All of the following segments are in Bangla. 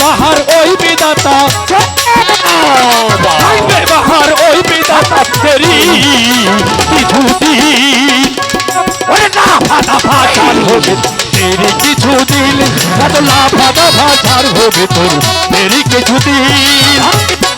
বাহার ওই বিদাতা ভাঙবে বাহার ওই বিদাতা তেরি কিছুদিন। ওরে না ফাটা ফাটার হবে তেরি কিছুদিন। এত লাফা দাফা হবে তেরি কিছুদিন।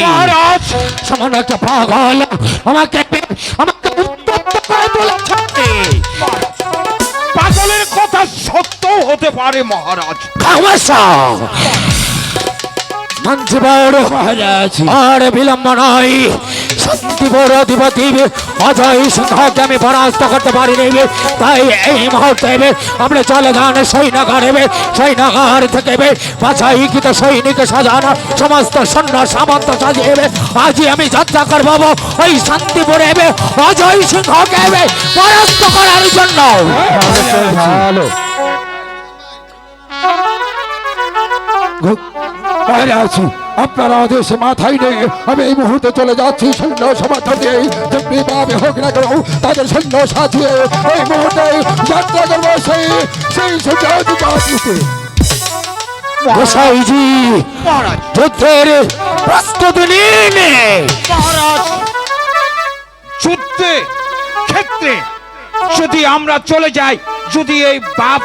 মহারাজ সামান্য একটা আমাকে আমাকে উত্তপ্ত পারে মহারাজ। মন্ত্রী বড় মহারাজ আর বিলম্ব নয় শান্তি অধিপতি অজয় সিংহকে আমি পরাস্ত করতে পারিনি। তাই এই মুহূর্তে আমরা চলে যান সৈন্যগারে সৈন্যগার থেকে এবে বাছাইকৃত সৈনিক সাজানো সমস্ত সৈন্য সামন্ত সাজিয়ে আজই আমি যাত্রা করব। ওই শান্তিপুরে এবে অজয় সিংহকে এবে পরাস্ত করার জন্য। ভালো। বাইরে আছি। আপনার আদেশে মাথায় নেই আমি এই মুহূর্তে চলে যাচ্ছি সৈন্য সমর্থন দিয়ে যেমনি ভাবে হোক না কেন তাদের সৈন্য সাজিয়ে এই মুহূর্তে যাত্রা করব সেই সেই গোসাইজি যুদ্ধের প্রস্তুতি নিন। মহারাজ যুদ্ধে ক্ষেত্রে যদি আমরা চলে যাই যদি এই বাপ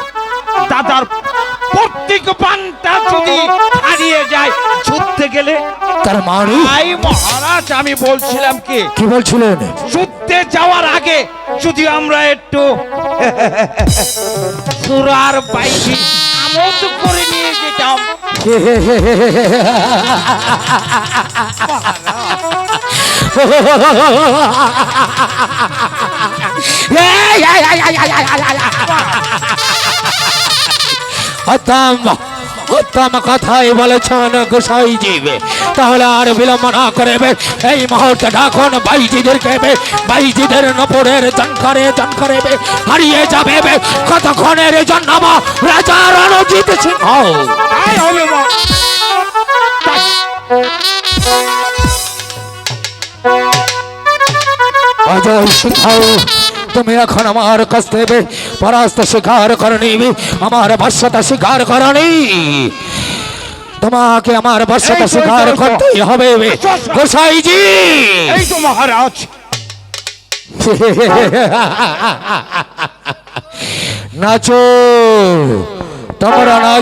দাদার প্রত্যেক পানটা যদি হারিয়ে যায় যুদ্ধে গেলে তার মানে তাই মহারাজ আমি বলছিলাম কি কি বলছিলেন যুদ্ধে যাওয়ার আগে যদি আমরা একটু সুরার বাইকে আমোদ করে নিয়ে যেতাম উত্তম উত্তম কথাই বলেছেন গোসাইজি তাহলে আর বিলম্ব না করে এই মুহূর্তে ডাকুন বাইজিদেরকে বাইজিদের নপুরের জনকারে জনকারে হারিয়ে যাবে কতক্ষণের জন্য রাজা রণজিৎ সিংহ? অজয় সিংহ তুমি এখন আমার কাছ থেকে পরাস্ত স্বীকার করনি আমার বর্ষতা স্বীকার করনি তোমাকে আমার বর্ষতা এই তো, এই তো, স্বীকার এই তো। করতেই হবে গোসাইজি এই তো মহারাজ নাচো তোমরা নাচ